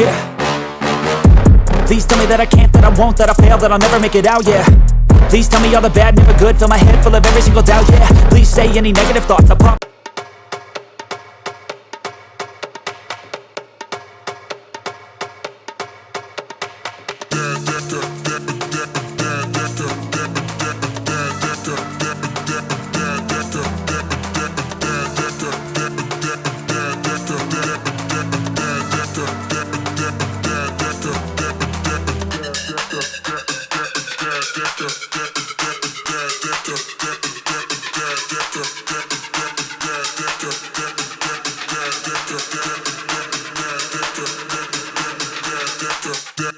yeah. Please tell me that I can't, that I won't, that I fail, that I'll never make it out, yeah. Please tell me all the bad, never good, fill my head full of every single doubt, yeah. Please say any negative thoughts, I prom- hello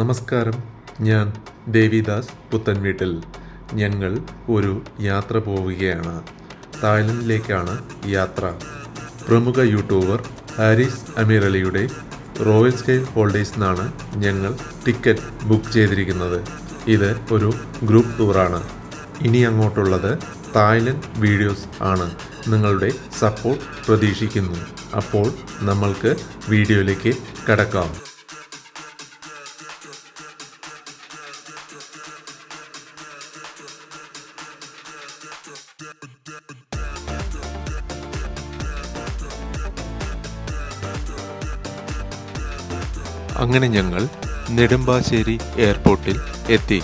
നമസ്കാരം. ഞാൻ ദേവിദാസ് പുത്തൻ വീട്ടിൽ. ഞങ്ങൾ ഒരു യാത്ര പോവുകയാണ്. തായ്ലൻഡിലേക്കാണ് യാത്ര. പ്രമുഖ യൂട്യൂബർ ഹാരിസ് അമീർ അലിയുടെ റോയൽ സ്കൈ ഹോൾഡേഴ്സ് നിന്നാണ് ഞങ്ങൾ ടിക്കറ്റ് ബുക്ക് ചെയ്തിരിക്കുന്നത്. ഇത് ഒരു ഗ്രൂപ്പ് ടൂറാണ്. ഇനി അങ്ങോട്ടുള്ളത് തായ്ലൻഡ് വീഡിയോസ് ആണ് നിങ്ങളുടെ സപ്പോർട്ട് പ്രതീക്ഷിക്കുന്നു. അപ്പോൾ നമ്മൾക്ക് വീഡിയോയിലേക്ക് കടക്കാം. അങ്ങനെ ഞങ്ങൾ നെടുമ്പാശ്ശേരി എയർപോർട്ടിൽ എത്തി.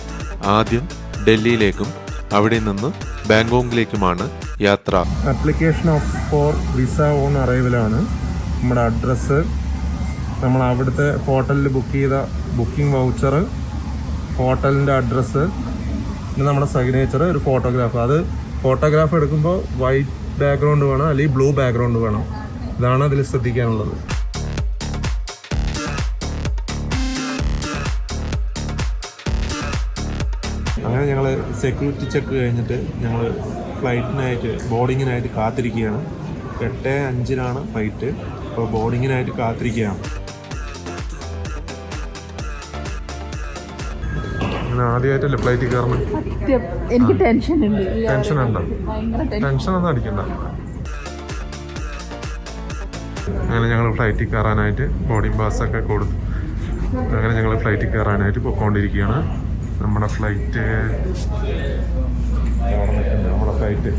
ആദ്യം ഡൽഹിയിലേക്കും അവിടെ നിന്ന് ബാങ്കോങ്ങിലേക്കുമാണ് യാത്ര. Application of for visa on അറൈവലാണ് നമ്മുടെ അഡ്രസ്സ് നമ്മൾ അവിടുത്തെ ഹോട്ടലിൽ ബുക്ക് ചെയ്ത ബുക്കിംഗ് വൗച്ചർ ഹോട്ടലിന്റെ അഡ്രസ്സ് പിന്നെ നമ്മുടെ സിഗ്നേച്ചർ ഒരു ഫോട്ടോഗ്രാഫ് അത് ഫോട്ടോഗ്രാഫ് എടുക്കുമ്പോൾ വൈറ്റ് ബാക്ക്ഗ്രൗണ്ട് വേണം അല്ലെങ്കിൽ ബ്ലൂ ബാക്ക്ഗ്രൗണ്ട് വേണം. ഇതാണ് അതിൽ ശ്രദ്ധിക്കാനുള്ളത്. അങ്ങനെ ഞങ്ങൾ സെക്യൂരിറ്റി ചെക്ക് കഴിഞ്ഞിട്ട് ഞങ്ങൾ ഫ്ലൈറ്റിനായിട്ട് ബോർഡിങ്ങിനായിട്ട് കാത്തിരിക്കുകയാണ്. എട്ട് അഞ്ചിനാണ് ഫ്ലൈറ്റ് അപ്പോൾ ബോർഡിങ്ങിനായിട്ട് കാത്തിരിക്കുകയാണ്. അങ്ങനെ ആദ്യമായിട്ടല്ലേ ഫ്ലൈറ്റിൽ കയറണം? സത്യം. എനിക്ക് ടെൻഷൻ ഉണ്ട്. ടെൻഷൻ ഉണ്ടോ ഭയങ്കര ടെൻഷൻ ടെൻഷൻ ഒന്നും അടിക്കണ്ട. അങ്ങനെ ഞങ്ങൾ ഫ്ലൈറ്റിൽ കയറാനായിട്ട് ബോർഡിംഗ് പാസ് ഒക്കെ കൊടുത്തു അങ്ങനെ ഞങ്ങൾ ഫ്ലൈറ്റിൽ കയറാനായിട്ട് പോയിക്കൊണ്ടിരിക്കുകയാണ് നമ്മുടെ ഫ്ലൈറ്റ് നമ്മുടെ ഫ്ലൈറ്റ്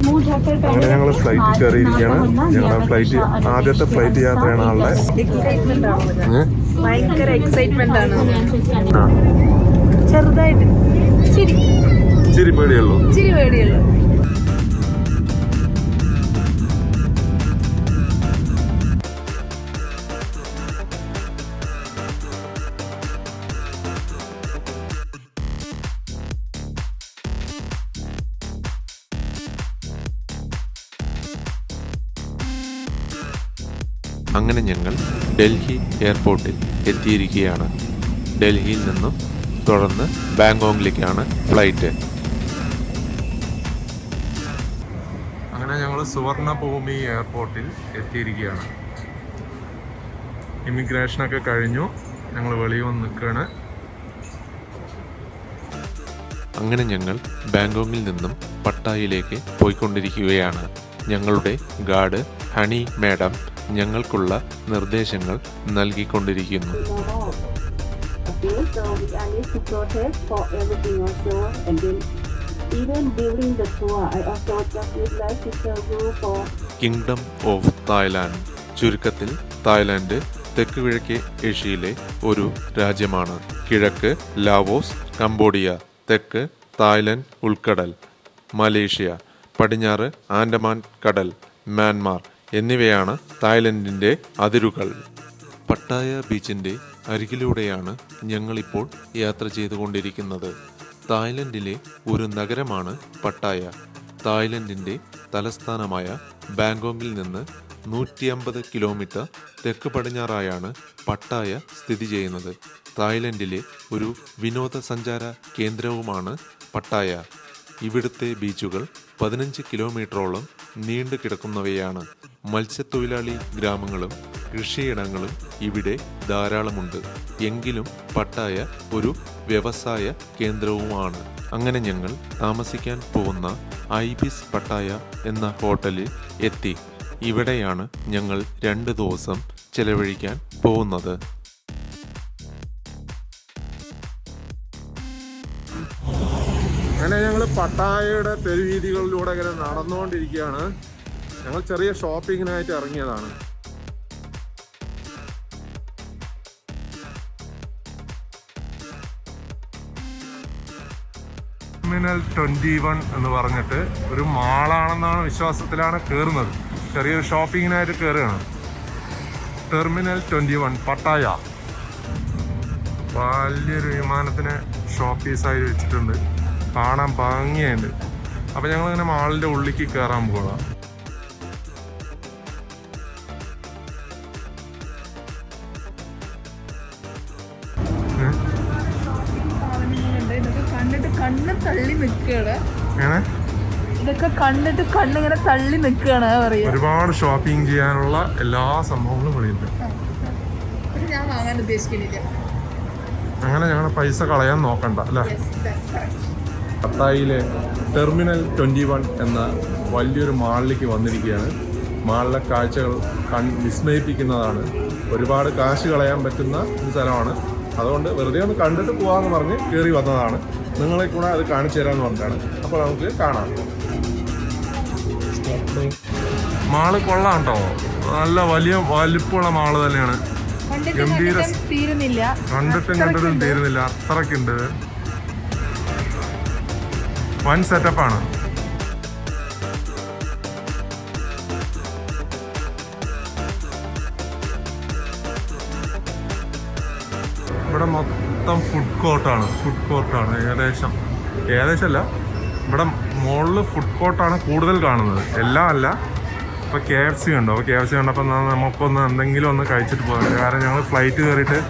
അങ്ങനെ ഞങ്ങൾ ഫ്ലൈറ്റിൽ കയറിയിരിക്കുകയാണ്. ഞങ്ങളുടെ ഫ്ലൈറ്റ് ആദ്യത്തെ ഫ്ലൈറ്റ് യാത്രയാണ് ആളുടെ. എക്സൈറ്റ്മെന്റ് ആണ് ഭയങ്കര എക്സൈറ്റ്മെന്റ് ആണ്. ചെറുതായിട്ട്. ചിരി ഇച്ചിരി പേടിയുള്ളൂ ചിരി പേടിയുള്ളൂ അങ്ങനെ ഞങ്ങൾ ഡൽഹി എയർപോർട്ടിൽ എത്തിയിരിക്കുകയാണ്. ഡൽഹിയിൽ നിന്നും തുടർന്ന് ബാങ്കോങ്ങിലേക്കാണ് ഫ്ലൈറ്റ്. അങ്ങനെ ഞങ്ങൾ സുവർണഭൂമി എയർപോർട്ടിൽ എത്തിയിരിക്കുകയാണ്. ഇമിഗ്രേഷനൊക്കെ കഴിഞ്ഞു. ഞങ്ങൾ വെളിയിൽ വന്ന് നിൽക്കുകയാണ്. അങ്ങനെ ഞങ്ങൾ ബാങ്കോങ്ങിൽ നിന്നും പട്ടായിലേക്ക് പോയിക്കൊണ്ടിരിക്കുകയാണ്. ഞങ്ങളുടെ ഗാർഡ് ഹണി മാഡം ഞങ്ങൾക്കുള്ള നിർദ്ദേശങ്ങൾ നൽകിക്കൊണ്ടിരിക്കുന്നു. കിങ്ഡം ഓഫ് തായ്ലാൻഡ് ചുരുക്കത്തിൽ തായ്ലാൻഡ് തെക്ക് കിഴക്കേ ഏഷ്യയിലെ ഒരു രാജ്യമാണ്. കിഴക്ക് ലാവോസ് കംബോഡിയ തെക്ക് തായ്ലൻഡ് ഉൾക്കടൽ മലേഷ്യ പടിഞ്ഞാറ് ആൻഡമാൻ കടൽ മ്യാൻമാർ എന്നിവയാണ് തായ്ലൻഡിന്റെ അതിരുകൾ. പട്ടായ ബീച്ചിന്റെ അരികിലൂടെയാണ് ഞങ്ങളിപ്പോൾ യാത്ര ചെയ്തുകൊണ്ടിരിക്കുന്നത്. തായ്ലൻഡിലെ ഒരു നഗരമാണ് പട്ടായ. തായ്ലൻഡിന്റെ തലസ്ഥാനമായ ബാങ്കോങ്ങിൽ നിന്ന് നൂറ്റി അമ്പത് കിലോമീറ്റർ തെക്ക് പടിഞ്ഞാറായാണ് പട്ടായ സ്ഥിതി ചെയ്യുന്നത്. തായ്ലൻഡിലെ ഒരു വിനോദസഞ്ചാര കേന്ദ്രവുമാണ് പട്ടായ. ഇവിടുത്തെ ബീച്ചുകൾ പതിനഞ്ച് കിലോമീറ്ററോളം നീണ്ടു കിടക്കുന്നവയാണ് മത്സ്യത്തൊഴിലാളി ഗ്രാമങ്ങളും കൃഷിയിടങ്ങളും ഇവിടെ ധാരാളമുണ്ട്. എങ്കിലും പട്ടായ ഒരു വ്യവസായ കേന്ദ്രവുമാണ്. അങ്ങനെ ഞങ്ങൾ താമസിക്കാൻ പോകുന്ന ഐബിസ് പട്ടായ എന്ന ഹോട്ടലിൽ എത്തി. ഇവിടെയാണ് ഞങ്ങൾ രണ്ട് ദിവസം ചെലവഴിക്കാൻ പോകുന്നത്. അങ്ങനെ ഞങ്ങൾ പട്ടായയുടെ തെരുവീതികളിലൂടെ ഇങ്ങനെ നടന്നുകൊണ്ടിരിക്കുകയാണ്. ഞങ്ങൾ ചെറിയ ഷോപ്പിങ്ങിനായിട്ട് ഇറങ്ങിയതാണ്. ടെർമിനൽ ട്വന്റി വൺ എന്ന് പറഞ്ഞിട്ട് ഒരു മാളാണെന്നാണ് വിശ്വാസത്തിലാണ് കയറുന്നത് ചെറിയൊരു ഷോപ്പിങ്ങിനായിട്ട് കയറുകയാണ് ടെർമിനൽ ട്വന്റി വൺ പട്ടായ. വലിയൊരു വിമാനത്തിന് ഷോപ്പീസായി വെച്ചിട്ടുണ്ട്. കാണാൻ ഭംഗിയുണ്ട് ഞങ്ങൾ ഞങ്ങളിങ്ങനെ മാളിന്റെ ഉള്ളിലേക്ക് കയറാൻ പോകാം കണ്ണ് തള്ളി നിൽക്കുകയാണ് ഇതൊക്കെ കണ്ടിട്ട് കണ്ണിങ്ങനെ തള്ളി നിൽക്കുകയാണ് പറയാ ഒരുപാട് ഷോപ്പിംഗ് ചെയ്യാനുള്ള എല്ലാ സംഭവങ്ങളും ഇവിടെയുണ്ട് അങ്ങനെ ഞങ്ങൾ പൈസ കളയാൻ നോക്കണ്ട അല്ലേ? പത്തായിലെ ടെർമിനൽ ട്വന്റി വൺ എന്ന വലിയൊരു മാളിലേക്ക് വന്നിരിക്കുകയാണ്. മാളിലെ കാഴ്ചകൾ കൺ വിസ്മയിപ്പിക്കുന്നതാണ്. ഒരുപാട് കാശ് കളയാൻ പറ്റുന്ന ഒരു സ്ഥലമാണ്. അതുകൊണ്ട് വെറുതെ ഒന്ന് കണ്ടിട്ട് പോകാമെന്ന് പറഞ്ഞ് കയറി വന്നതാണ്. നിങ്ങളെ കൂടെ അത് കാണിച്ചു തരാമെന്ന് പറഞ്ഞിട്ടാണ്. അപ്പോൾ നമുക്ക് കാണാം. മാൾ കൊള്ളാം കേട്ടോ നല്ല വലിയ വലിപ്പമുള്ള മാൾ തന്നെയാണ്. ഗംഭീര തീരുന്നില്ല. കണ്ടിട്ടും കണ്ടിട്ടും തീരുന്നില്ല. അത്രക്കുണ്ട് വൻ ആണ്? ഇവിടെ മൊത്തം ഫുഡ് കോർട്ടാണ് ഫുഡ് കോർട്ടാണ് ഏകദേശം ഏകദേശം. അല്ല ഇവിടെ മുകളിൽ ഫുഡ് കോർട്ടാണ് കൂടുതൽ കാണുന്നത്. എല്ലാം അല്ല. ഇപ്പോൾ കെ എഫ് സി ഉണ്ടോ അപ്പോൾ കെ എഫ് സി കണ്ടപ്പോൾ നമുക്കൊന്ന് എന്തെങ്കിലും ഒന്ന് കഴിച്ചിട്ട് പോകാം. കാരണം ഞങ്ങൾ ഫ്ലൈറ്റ് കയറിയിട്ട്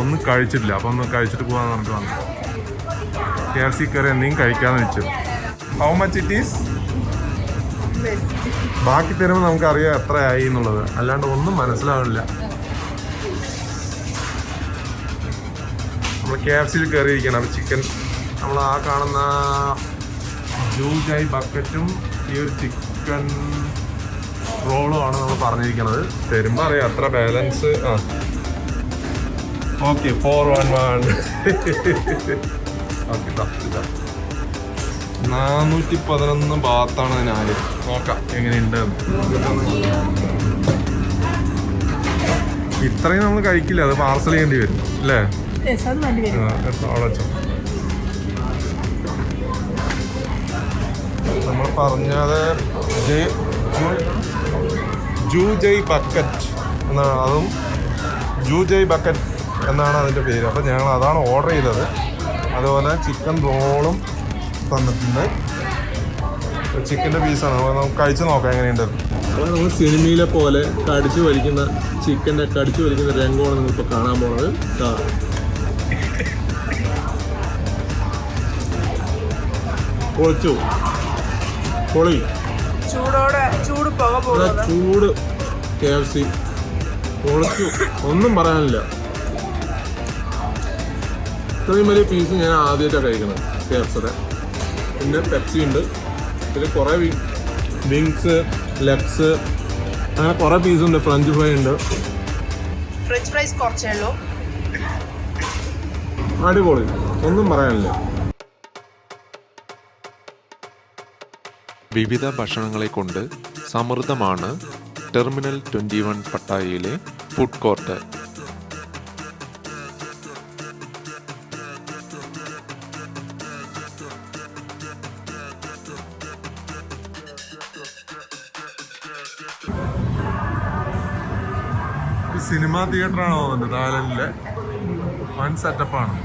ഒന്നും കഴിച്ചിട്ടില്ല. അപ്പോൾ ഒന്ന് കഴിച്ചിട്ട് പോകാമെന്ന് പറഞ്ഞിട്ട് വന്നു. കെ എഫ് സി കയറി എന്തെങ്കിലും കഴിക്കാമെന്ന് വെച്ചു. ഹൗ മച്ച് ഇറ്റ് ഈസ് ബാക്കി തരുമ്പോൾ നമുക്കറിയാം എത്രയായി എന്നുള്ളത്. അല്ലാണ്ട് ഒന്നും മനസ്സിലാവില്ല. നമ്മൾ കെ എഫ് സിയിൽ കയറിയിരിക്കണം അപ്പോൾ ചിക്കൻ നമ്മൾ ആ കാണുന്ന ജൂജായി ബക്കറ്റും ഈ ഒരു ചിക്കൻ റോളും ആണ് നമ്മൾ പറഞ്ഞിരിക്കുന്നത്. തരുമ്പോൾ അറിയാം അത്ര ബാലൻസ് ആ. ഓക്കെ ഫോർ വൺ വൺ നാനൂറ്റി പതിനൊന്ന് ഭാഗത്താണ് ഞാൻ നോക്കാം എങ്ങനെയുണ്ട്? ഇത്രയും നമ്മൾ കഴിക്കില്ല അത് പാർസൽ ചെയ്യേണ്ടി വരും അല്ലേ? നമ്മൾ പറഞ്ഞത് ജയ്- ജു- ജൂ ജയ് ബക്കറ്റ് എന്നാണ് അതും ജൂ ജയ് ബക്കറ്റ് എന്നാണ് അതിന്റെ പേര്. അപ്പം ഞങ്ങൾ അതാണ് ഓർഡർ ചെയ്തത്. അതുപോലെ ചിക്കൻ റോളും തന്നിട്ടുണ്ട്. ചിക്കന്റെ പീസാണ് അപ്പോൾ നമുക്ക് കഴിച്ച് നോക്കാം എങ്ങനെയുണ്ട്. നമ്മൾ സിനിമയിലെ പോലെ കടിച്ചു വലിക്കുന്ന ചിക്കന്റെ കടിച്ചു വലിക്കുന്ന രംഗമാണ് നിങ്ങളിപ്പോൾ കാണാൻ പോകുന്നത് പൊളിച്ചു. പൊളി. ചൂടോടെ ചൂട് പുക ചൂട് കെ എഫ് സി. പൊളിച്ചു. ഒന്നും പറയാനില്ല. ഇത്രയും വലിയ പീസ് ഞാൻ ആദ്യമായിട്ടാണ് കഴിക്കുന്നത് കെ എഫ് പിന്നെ പെപ്സി ഉണ്ട്. പിന്നെ കുറേ വിങ്സ് ലെഗ്സ് അങ്ങനെ കുറേ പീസ് ഉണ്ട്. ഫ്രഞ്ച് ഫ്രൈ ഉണ്ട്. ഫ്രഞ്ച് ഫ്രൈസ് കുറച്ചേ ഉള്ളൂ. അടിപൊളി. ഒന്നും പറയാനില്ല. വിവിധ ഭക്ഷണങ്ങളെ കൊണ്ട് സമൃദ്ധമാണ് ടെർമിനൽ ട്വന്റി വൺ പട്ടായയിലെ ഫുഡ് കോർട്ട് സിനിമാ തിയേറ്ററാണ് തോന്നുന്നത് തായ്ലൻഡിലെ വൺ സെറ്റപ്പ് ആണ്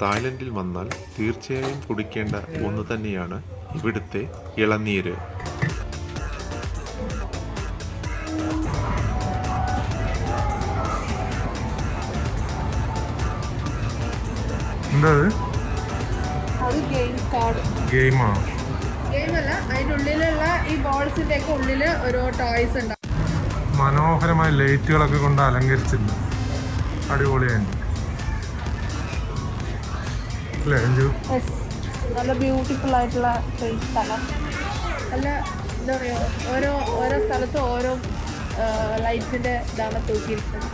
തായ്ലൻഡിൽ വന്നാൽ തീർച്ചയായും കുടിക്കേണ്ട ഒന്ന് തന്നെയാണ് ഇവിടുത്തെ ഇളനീര്. എന്താ ഗെയിമാ? ഗെയിമല്ല അല്ല അതിന്റെ ഉള്ളിലുള്ള ഈ ബോൾസിന്റെ ഒക്കെ ഉള്ളിൽ ഓരോ ടോയ്സ് ഉണ്ടാവും. മനോഹരമായ ലൈറ്റുകളൊക്കെ കൊണ്ട് അലങ്കരിച്ചിട്ടുണ്ട് അടിപൊളിയായിട്ട് അല്ലേ അഞ്ചു നല്ല ബ്യൂട്ടിഫുൾ ആയിട്ടുള്ള സ്ഥലം. നല്ല എന്താ പറയുക ഓരോ ഓരോ സ്ഥലത്തും ഓരോ ലൈറ്റ്സിന്റെ ഇതാണ് തൂക്കിയിരിക്കുന്നത്.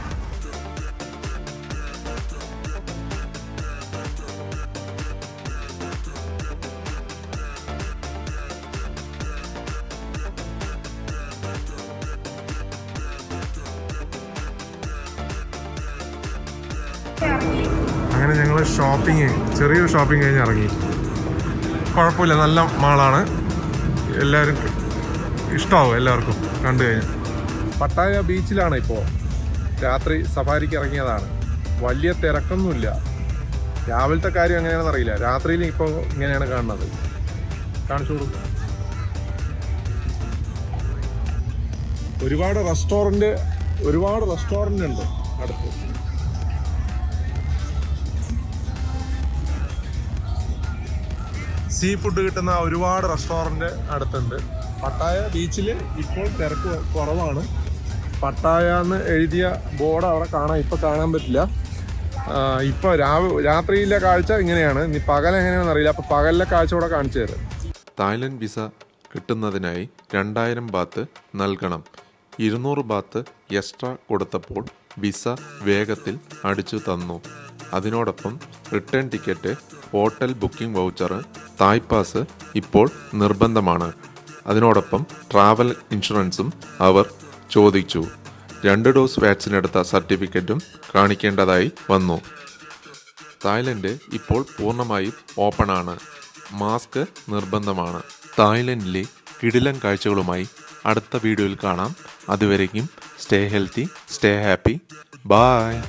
അങ്ങനെ ഞങ്ങൾ ഷോപ്പിംഗ് ചെറിയൊരു ഷോപ്പിംഗ് കഴിഞ്ഞ് ഇറങ്ങി. കുഴപ്പമില്ല നല്ല മാളാണ്. എല്ലാവരും ഇഷ്ടമാവും എല്ലാവർക്കും കണ്ടു കഴിഞ്ഞാൽ. പട്ടായ ബീച്ചിലാണ് ഇപ്പോൾ രാത്രി സഫാരിക്ക് ഇറങ്ങിയതാണ്. വലിയ തിരക്കൊന്നുമില്ല. രാവിലത്തെ കാര്യം എങ്ങനെയാണെന്ന് അറിയില്ല. രാത്രിയിൽ ഇപ്പോൾ ഇങ്ങനെയാണ് കാണുന്നത്. കാണിച്ചു കൊടുക്കും. ഒരുപാട് റെസ്റ്റോറന്റ് ഒരുപാട് റെസ്റ്റോറന്റ് ഉണ്ട് അടുത്ത്. സീ ഫുഡ് കിട്ടുന്ന ഒരുപാട് റെസ്റ്റോറന്റ് അടുത്തുണ്ട്. പട്ടായ ബീച്ചിൽ ഇപ്പോൾ തിരക്ക് കുറവാണ്. പട്ടായ എന്ന് എഴുതിയ ബോർഡ് അവിടെ കാണാൻ ഇപ്പോൾ കാണാൻ പറ്റില്ല. ഇപ്പോൾ രാവ് രാത്രിയിലെ കാഴ്ച ഇങ്ങനെയാണ്. ഇനി പകൽ എങ്ങനെയാണെന്ന് അറിയില്ല. അപ്പോൾ പകലിലെ കാഴ്ച കൂടെ കാണിച്ചു തരാം. തായ്ലൻഡ് വിസ കിട്ടുന്നതിനായി രണ്ടായിരം ബാത്ത് നൽകണം. ഇരുന്നൂറ് ബാത്ത് എക്സ്ട്രാ കൊടുത്തപ്പോൾ വിസ വേഗത്തിൽ അടിച്ചു തന്നു. അതിനോടൊപ്പം return ticket hotel booking voucher Thai pass ഇപ്പോൾ നിർബന്ധമാണ്. അതിനോടൊപ്പം ട്രാവൽ ഇൻഷുറൻസും അവർ ചോദിച്ചു. രണ്ട് ഡോസ് വാക്സിൻ എടുത്ത സർട്ടിഫിക്കറ്റും കാണിക്കേണ്ടതായി വന്നു. തായ്ലൻഡ് ഇപ്പോൾ പൂർണമായും ഓപ്പൺ ആണ് മാസ്ക് നിർബന്ധമാണ്. തായ്ലൻഡിലെ കിടിലൻ കാഴ്ചകളുമായി അടുത്ത വീഡിയോയിൽ കാണാം. അതുവരേക്കും stay healthy stay happy. Bye.